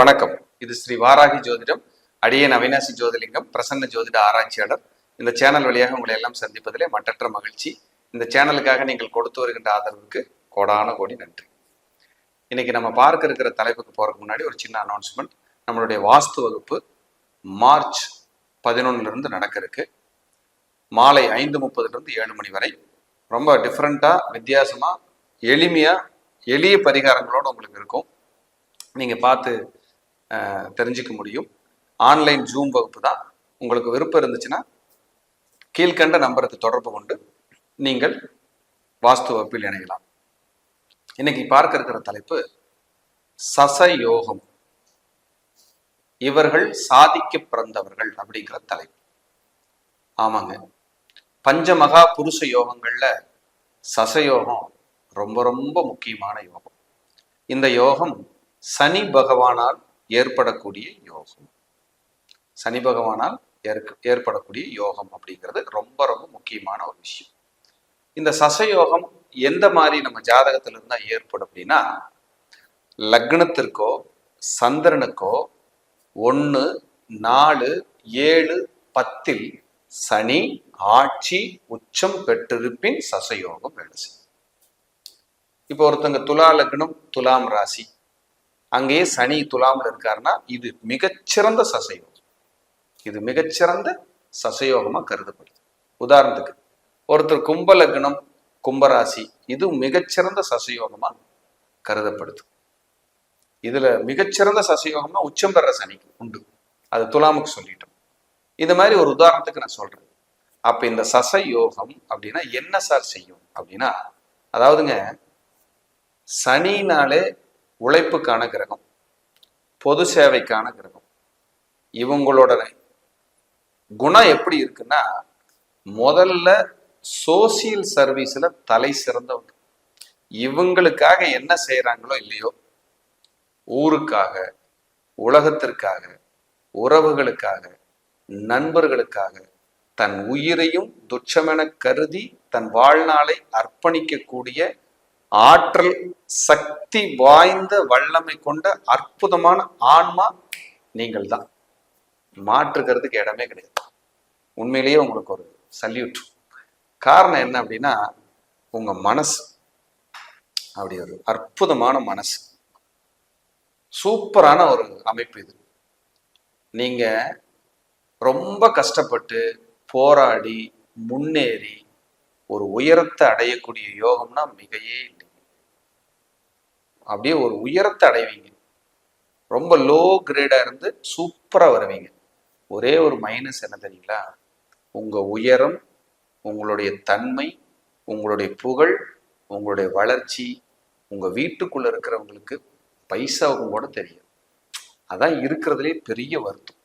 வணக்கம். இது ஸ்ரீ வாராகி ஜோதிடம் அடியன் அவினாசி ஜோதிலிங்கம் பிரசன்ன ஜோதிட ஆராய்ச்சியாளர். இந்த சேனல் வழியாக உங்களை எல்லாம் சந்திப்பதிலே மட்டற்ற மகிழ்ச்சி. இந்த சேனலுக்காக நீங்கள் கொடுத்து வருகின்ற ஆதரவுக்கு கோடான கோடி நன்றி. இன்னைக்கு நம்ம பார்க்க இருக்கிற தலைப்புக்கு போறதுக்கு முன்னாடி ஒரு சின்ன அனௌன்ஸ்மெண்ட் நம்மளுடைய வாஸ்து வகுப்பு மார்ச் பதினொன்னுல இருந்து நடக்க இருக்கு மாலை ஐந்து முப்பதுல இருந்து ஏழு மணி வரை. ரொம்ப டிஃப்ரெண்டா வித்தியாசமா எளிமையா எளிய பரிகாரங்களோட உங்களுக்கு இருக்கும். நீங்க பார்த்து தெரிஞ்சுக்க முடியும். ஆன்லைன் ஜூம் வகுப்பு தான். உங்களுக்கு விருப்பம் இருந்துச்சுன்னா கீழ்கண்ட நம்பருக்கு தொடர்பு கொண்டு நீங்கள் வாஸ்து வகுப்பில் இணையலாம். இன்னைக்கு பார்க்க இருக்கிற தலைப்பு சசயோகம். இவர்கள் சாதிக்க பிறந்தவர்கள் அப்படிங்கிற தலைப்பு. ஆமாங்க. பஞ்சமகா புருஷ யோகங்கள்ல சசயோகம் ரொம்ப ரொம்ப முக்கியமான யோகம். இந்த யோகம் சனி பகவானால் ஏற்படக்கூடிய யோகம். சனி பகவானால் ஏற்க ஏற்படக்கூடிய யோகம் அப்படிங்கிறது ரொம்ப ரொம்ப முக்கியமான ஒரு விஷயம். இந்த சசயோகம் எந்த மாதிரி நம்ம ஜாதகத்துல இருந்தா ஏற்படும் அப்படின்னா லக்னத்திற்கோ சந்திரனுக்கோ ஒன்று நாலு ஏழு பத்தில் சனி ஆட்சி உச்சம் பெற்றிருப்பின் சசயோகம் வேலை செய்யும். இப்போ ஒருத்தங்க துலா லக்னம் துலாம் ராசி அங்கேயே சனி துலாம்ல இருக்காருன்னா இது மிகச்சிறந்த சசயோகம். இது மிகச்சிறந்த சசயோகமாக கருதப்படுது. உதாரணத்துக்கு ஒருத்தர் கும்ப லக்னம் கும்பராசி இது மிகச்சிறந்த சசயோகமா கருதப்படுது. இதுல மிகச்சிறந்த சசயோகம்னா உச்சம் பெற சனிக்கு உண்டு. அது துலாமுக்கு சொல்லிட்டோம். இந்த மாதிரி ஒரு உதாரணத்துக்கு நான் சொல்றேன். அப்ப இந்த சசயோகம் அப்படின்னா என்ன சார் செய்யும் அப்படின்னா அதாவதுங்க சனினாலே உழைப்புக்கான கிரகம் பொது சேவைக்கான கிரகம். இவங்களோட குணம் எப்படி இருக்குன்னா முதல்ல சோசியல் சர்வீஸ்ல தலை சிறந்தவங்க. இவங்களுக்காக என்ன செய்யறாங்களோ இல்லையோ ஊருக்காக உலகத்திற்காக உறவுகளுக்காக நண்பர்களுக்காக தன் உயிரையும் துச்சமென கருதி தன் வாழ்நாளை அர்ப்பணிக்கக்கூடிய ஆற்றல் சக்தி வாய்ந்த வல்லமை கொண்ட அற்புதமான ஆன்மா நீங்கள் தான் மாற்றுக்கிறதுக்கு இடமே கிடையாது. உண்மையிலேயே உங்களுக்கு ஒரு சல்யூட் காரணம் என்ன அப்படின்னா உங்க மனசு. அப்படி ஒரு அற்புதமான மனசு. சூப்பரான ஒரு அமைப்பு இது. நீங்க ரொம்ப கஷ்டப்பட்டு போராடி முன்னேறி ஒரு உயரத்தை அடையக்கூடிய யோகம்னா மிகையே இல்லை. அப்படியே ஒரு உயரத்தை அடைவீங்க. ரொம்ப லோ கிரேடா இருந்து சூப்பரா வருவீங்க. ஒரே ஒரு மைனஸ் என்ன தெரியுங்களா? உங்க உயரம் உங்களுடைய தன்மை உங்களுடைய புகழ் உங்களுடைய வளர்ச்சி உங்க வீட்டுக்குள்ள இருக்கிறவங்களுக்கு பைசாவுக்கும் கூட தெரியும். அதான் இருக்கிறதுலே பெரிய வருத்தம்.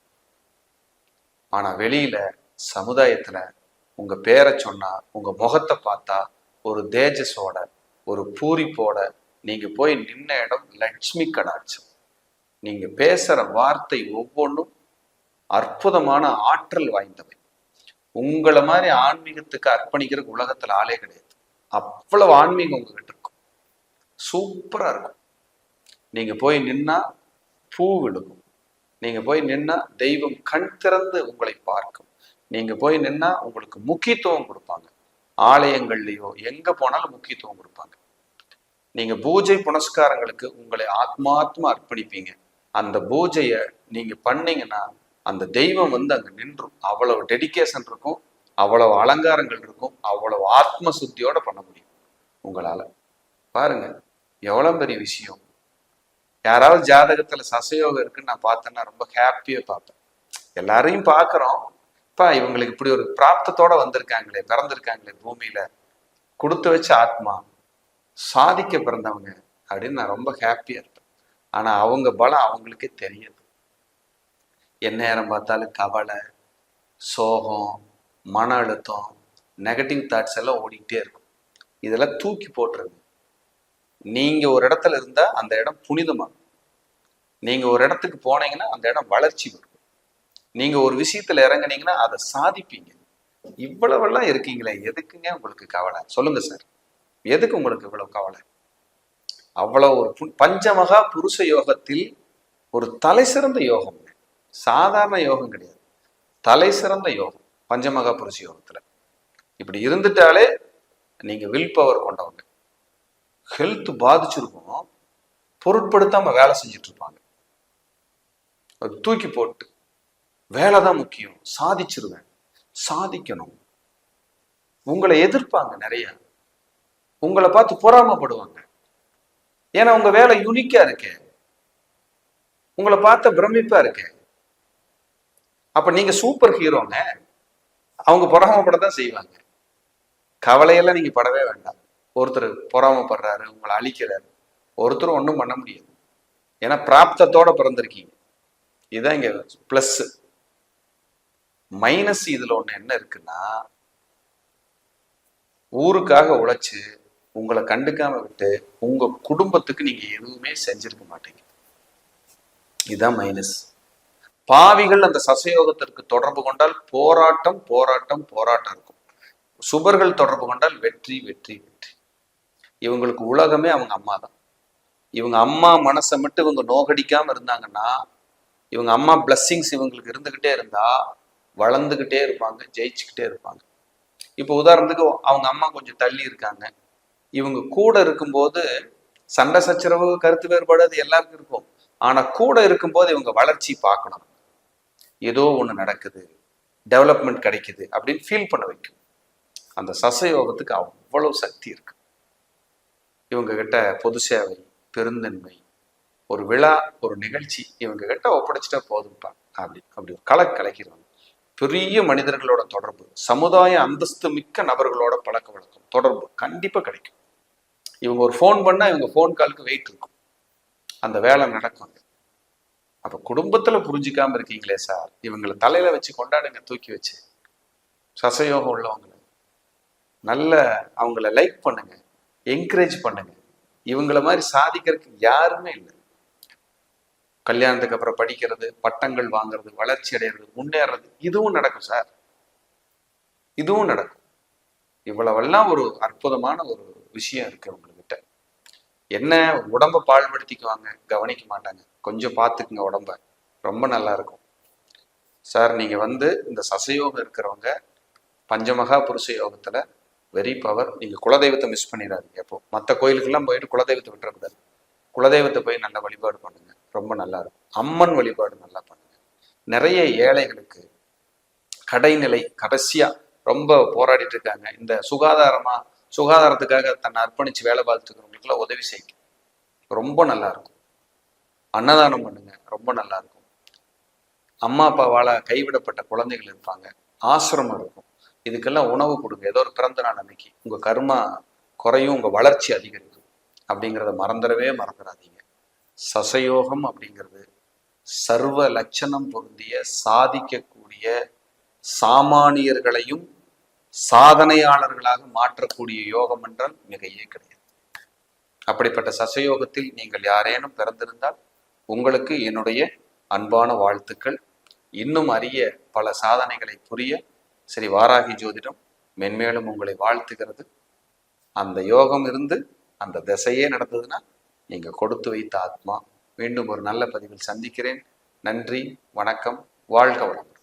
ஆனா வெளியில சமுதாயத்துல உங்க பேரை சொன்னா உங்க முகத்தை பார்த்தா ஒரு தேஜஸோட ஒரு பூரிப்போட நீங்க போய் நின்ன இடம் லட்சுமி கடாட்சம். நீங்க பேசுற வார்த்தை ஒவ்வொன்றும் அற்புதமான ஆற்றல் வாய்ந்தவை. உங்களை மாதிரி ஆன்மீகத்துக்கு அர்ப்பணிக்கிற உலகத்துல ஆளே கிடையாது. அவ்வளவு ஆன்மீகம் உங்ககிட்ட இருக்கும். சூப்பரா இருக்கும். நீங்க போய் நின்னா பூ விழுகும். நீங்க போய் நின்னா தெய்வம் கண் திறந்து உங்களை பார்க்கும். நீங்க போய் நின்னா உங்களுக்கு முக்கியத்துவம் கொடுப்பாங்க. ஆலயங்கள்லயோ எங்க போனாலும் முக்கியத்துவம் கொடுப்பாங்க. நீங்க பூஜை புனஸ்காரங்களுக்கு உங்களை ஆத்மாத்மா அர்ப்பணிப்பீங்க. அந்த பூஜையை நீங்க பண்ணீங்கன்னா அந்த தெய்வம் வந்து அங்க நின்றும். அவ்வளவு டெடிகேஷன் இருக்கும் அவ்வளவு அலங்காரங்கள் இருக்கும் அவ்வளவு ஆத்ம சுத்தியோட பண்ண முடியும். உங்களால. பாருங்க எவ்வளவு பெரிய விஷயம். யாராவது ஜாதகத்துல சசயோகம் இருக்குன்னு நான் பார்த்தேன்னா ரொம்ப ஹாப்பியா பார்ப்பேன். எல்லாரையும் பார்க்கறோம் அப்பா இவங்களுக்கு இப்படி ஒரு பிராப்தத்தோட வந்திருக்காங்களே பிறந்திருக்காங்களே பூமியில. கொடுத்து வச்ச ஆத்மா சாதிக்க பிறந்தவங்க அப்படின்னு நான் ரொம்ப ஹாப்பியா இருப்பேன். ஆனா அவங்க பலம் அவங்களுக்கே தெரியாது. என்ன நேரம் பார்த்தாலும் கவலை சோகம் மன அழுத்தம் நெகட்டிவ் தாட்ஸ் எல்லாம் ஓடிக்கிட்டே இருக்கும். இதெல்லாம் தூக்கி போட்டுருங்க. நீங்க ஒரு இடத்துல இருந்தா அந்த இடம் புனிதமாகும். நீங்க ஒரு இடத்துக்கு போனீங்கன்னா அந்த இடம் வளர்ச்சி வரும். நீங்க ஒரு விஷயத்துல இறங்குனீங்கன்னா அதை சாதிப்பீங்க. இவ்வளவெல்லாம் இருக்கீங்களே எதுக்குங்க உங்களுக்கு கவலை? சொல்லுங்க சார். எதுக்கு உங்களுக்கு இவ்வளவு கவலை? அவ்வளவு ஒரு பஞ்சமகா புருஷ யோகத்தில் ஒரு தலை சிறந்த யோகம். சாதாரண யோகம் கிடையாது. தலை சிறந்த யோகம் பஞ்சமகா புருஷ யோகத்துல. இப்படி இருந்துட்டாலே நீங்க வில் பவர் கொண்டவங்க ஹெல்த் பாதிச்சிருக்கும். பொருட்படுத்தாம வேலை செஞ்சுட்டு இருப்பாங்க. அது தூக்கி போட்டு. வேலை தான் முக்கியம். சாதிச்சிருவேன். சாதிக்கணும். உங்களை எதிர்ப்பாங்க நிறைய. உங்களை பார்த்து பொறாமப்படுவாங்க. ஏன்னா உங்க வேலை யூனிக்கா இருக்கே. உங்களை பார்த்த பிரமிப்பா இருக்கே. அப்ப நீங்க சூப்பர் ஹீரோங்க அவங்க பொறாமப்பட தான் செய்வாங்க. கவலையெல்லாம் நீங்க படவே வேண்டாம். ஒருத்தர் பொறாமப்படுறாரு உங்களை அழிக்கிறாரு. ஒருத்தரும் ஒன்றும் பண்ண முடியாது. ஏன்னா பிராப்தத்தோட பிறந்திருக்கீங்க. இதுதான் இங்க பிளஸ் மைனஸ் இதுல ஒண்ணு என்ன இருக்குன்னா ஊருக்காக உழைச்சு உங்களை கண்டுக்காம விட்டு உங்க குடும்பத்துக்கு நீங்க எதுவுமே செஞ்சிருக்க மாட்டீங்க. இதுதான் மைனஸ் பாவிகள் அந்த சசயோகத்திற்கு தொடர்பு கொண்டால் போராட்டம் போராட்டம் போராட்டம் இருக்கும். சுபர்கள் தொடர்பு கொண்டால் வெற்றி வெற்றி வெற்றி. இவங்களுக்கு உலகமே அவங்க அம்மா தான் இவங்க அம்மா மனசை மட்டும் இவங்க நோகடிக்காம இருந்தாங்கன்னா இவங்க அம்மா பிளஸ்ஸிங்ஸ் இவங்களுக்கு இருந்துகிட்டே இருந்தா வளர்ந்துக்கிட்டே இருப்பாங்க ஜெயிச்சுக்கிட்டே இருப்பாங்க. இப்போ உதாரணத்துக்கு அவங்க அம்மா கொஞ்சம் தள்ளி இருக்காங்க. இவங்க கூட இருக்கும்போது சண்டை சச்சரவு கருத்து வேறுபாடு அது எல்லாருக்கும் இருக்கும். ஆனால் கூட இருக்கும்போது இவங்க வளர்ச்சி பார்க்கணும். ஏதோ ஒன்று நடக்குது டெவலப்மெண்ட் கிடைக்குது அப்படின்னு ஃபீல் பண்ண வைக்கும். அந்த சசயோகத்துக்கு அவ்வளவு சக்தி இருக்கு. இவங்க கிட்ட பொது சேவை பெருந்தன்மை ஒரு விழா ஒரு நிகழ்ச்சி இவங்க கிட்ட ஒப்படைச்சிட்டா போதும்ப்பா அப்படி அப்படி ஒரு கலை கலக்கிறாங்க பெரிய மனிதர்களோட தொடர்பு சமுதாய அந்தஸ்து மிக்க நபர்களோட பழக்க வழக்கம் தொடர்பு கண்டிப்பா கிடைக்கும். இவங்க ஒரு ஃபோன் பண்ணா இவங்க ஃபோன் காலுக்கு வெயிட் இருக்கும். அந்த வேலை நடக்கும் அப்ப குடும்பத்துல புரிஞ்சிக்காம இருக்கீங்களே சார் இவங்களை தலையில வச்சு கொண்டாடுங்க தூக்கி வச்சு. சசயோகம் உள்ளவங்களை. நல்ல அவங்கள லைக் பண்ணுங்க என்கரேஜ் பண்ணுங்க. இவங்கள மாதிரி சாதிக்கிறதுக்கு யாருமே இல்லை. கல்யாணத்துக்கு அப்புறம் படிக்கிறது பட்டங்கள் வாங்குறது வளர்ச்சி அடைகிறது முன்னேறது இதுவும் நடக்கும் சார். இதுவும் நடக்கும். இவ்வளவெல்லாம் ஒரு அற்புதமான ஒரு விஷயம் இருக்கு உங்ககிட்ட. என்ன உடம்ப பாழ்படுத்திக்குவாங்க? கவனிக்க மாட்டாங்க. கொஞ்சம் பார்த்துக்குங்க உடம்ப. ரொம்ப நல்லா இருக்கும் சார் நீங்க வந்து இந்த சசயோகம் இருக்கிறவங்க பஞ்சமகா புருஷ யோகத்துல வெரி பவர் நீங்க குலதெய்வத்தை மிஸ் பண்ணிடாதீங்க அப்போ. மற்ற கோயிலுக்கெல்லாம் போயிட்டு குலதெய்வத்தை விட்டுறக்கூடாது. குலதெய்வத்தை போய் நல்லா வழிபாடு பண்ணுங்க. ரொம்ப நல்லா இருக்கும் அம்மன் வழிபாடு நல்லா பண்ணுங்க. நிறைய ஏழைகளுக்கு கடைநிலை கடைசியா ரொம்ப போராடிட்டு இருக்காங்க. இந்த சுகாதாரமா சுகாதாரத்துக்காக தன்னை அர்ப்பணிச்சு வேலை பார்த்துக்கிறவங்களுக்குலாம் உதவி செய்யுங்க. ரொம்ப நல்லா இருக்கும் அன்னதானம் பண்ணுங்க. ரொம்ப நல்லா இருக்கும் அம்மா அப்பாவால கைவிடப்பட்ட குழந்தைகள் இருப்பாங்க. ஆசிரமம் இருக்கும். இதுக்கெல்லாம் உணவு கொடுங்க. ஏதோ ஒரு பிறந்த நாள் அன்னைக்கு உங்க கர்மா குறையும் உங்க வளர்ச்சி அதிகரிக்கும். அப்படிங்கிறத மறந்துடவே மறந்துடாதீங்க. சசயோகம் அப்படிங்கிறது சர்வ லட்சணம் பொருந்திய சாதிக்கக்கூடிய சாமானியர்களையும் சாதனையாளர்களாக மாற்றக்கூடிய யோகம் என்றால் மிகையே கிடையாது. அப்படிப்பட்ட சசயோகத்தில் நீங்கள் யாரேனும் பிறந்திருந்தால் உங்களுக்கு என்னுடைய அன்பான வாழ்த்துக்கள். இன்னும் அறிய பல சாதனைகளை புரிய ஸ்ரீ வாராகி ஜோதிடம் மென்மேலும் உங்களை வாழ்த்துகிறது. அந்த யோகம் இருந்து அந்த திசையே நடந்ததுன்னா நீங்க கொடுத்து வைத்த ஆத்மா. மீண்டும் ஒரு நல்ல பதிவில் சந்திக்கிறேன். நன்றி வணக்கம் வாழ்க வளம்